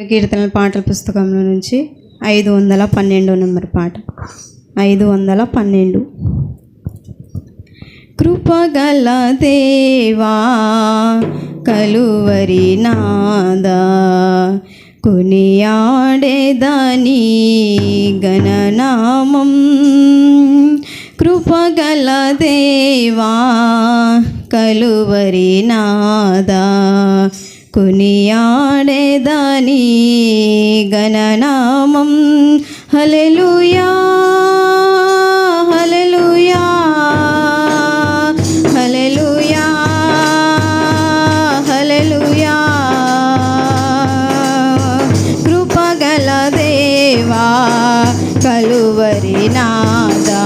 కీర్తనల పాటల పుస్తకంలో నుంచి ఐదు వందల పన్నెండో నెంబర్ పాట. ఐదు వందల పన్నెండు. కృపగల దేవా కలువరి నాదా కొనియాడేదని గణనామం కృపగల దేవా కలువరి నాదా కొనియాడేదాని గణనామం హలెలుయా హల్లెలూయా హల్లెలూయా హల్లెలూయా కృపగల దేవా కలువరి నాదా.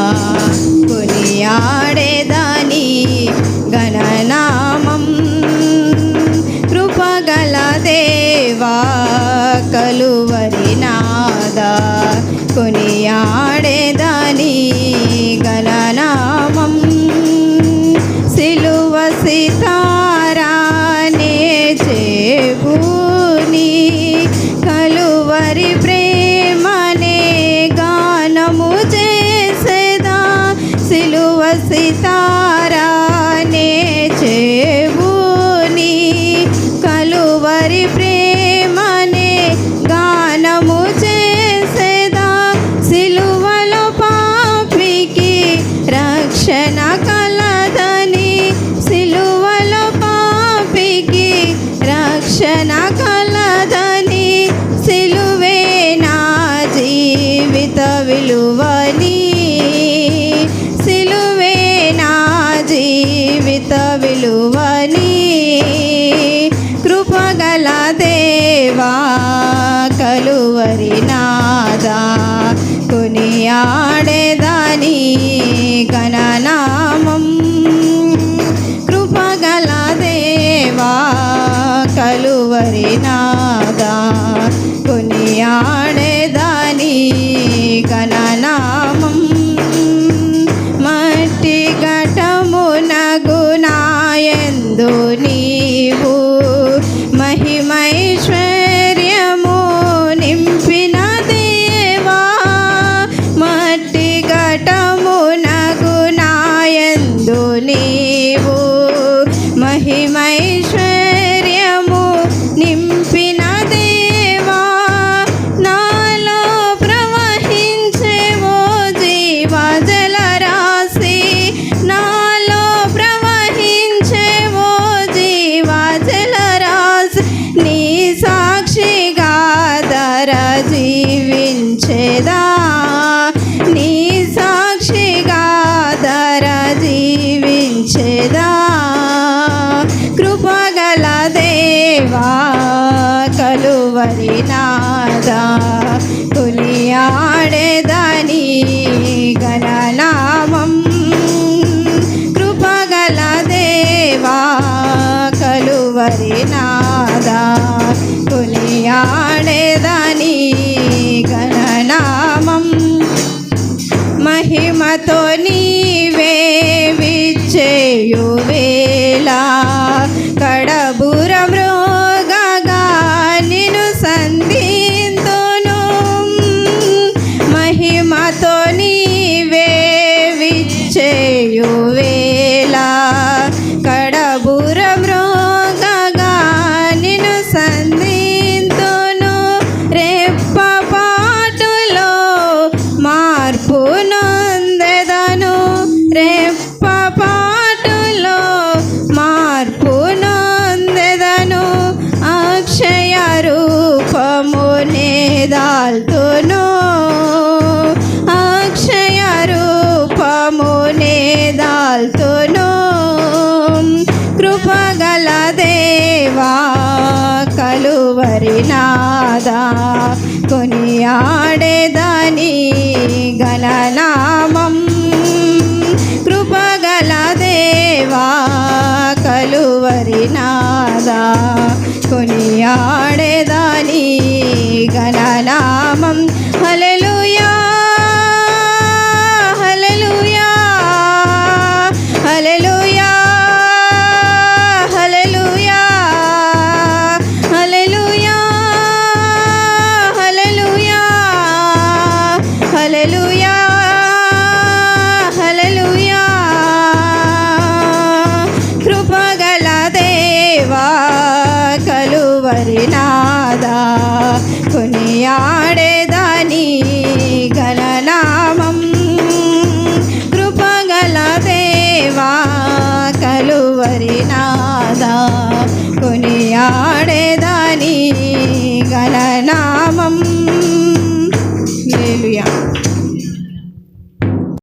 కొనియాడేదాని గణ కొనియాడేదని గణనామం దేవా కలువరి నాదా. కొనియాడేదాని గణనామం కృపగల దేవా కలువరి నాదా. కొనియాడే বলে కదా. కృపగల దేవా కలువరి నాదా. కొనియాడేదాని గణనామం కృపగల దేవా కలువరి నాదా. కొనియాడేదాని గణనామం మహిమతో విచ్చేయు కడబుర మృగగా నిను సంధింతును. మహిమతో నీవే రూపము నేదాల్తును అక్షయ రూపము నేదాల్తును కృపగల దేవా కలువరి నాదా కొనియాడేదాని కొనియాడేదాని గణనామం హల్లెలూయా కొనియాడేదాని గలనామం. కృపగల దేవా కలువరి నాదా. కొనియాడేదాని గల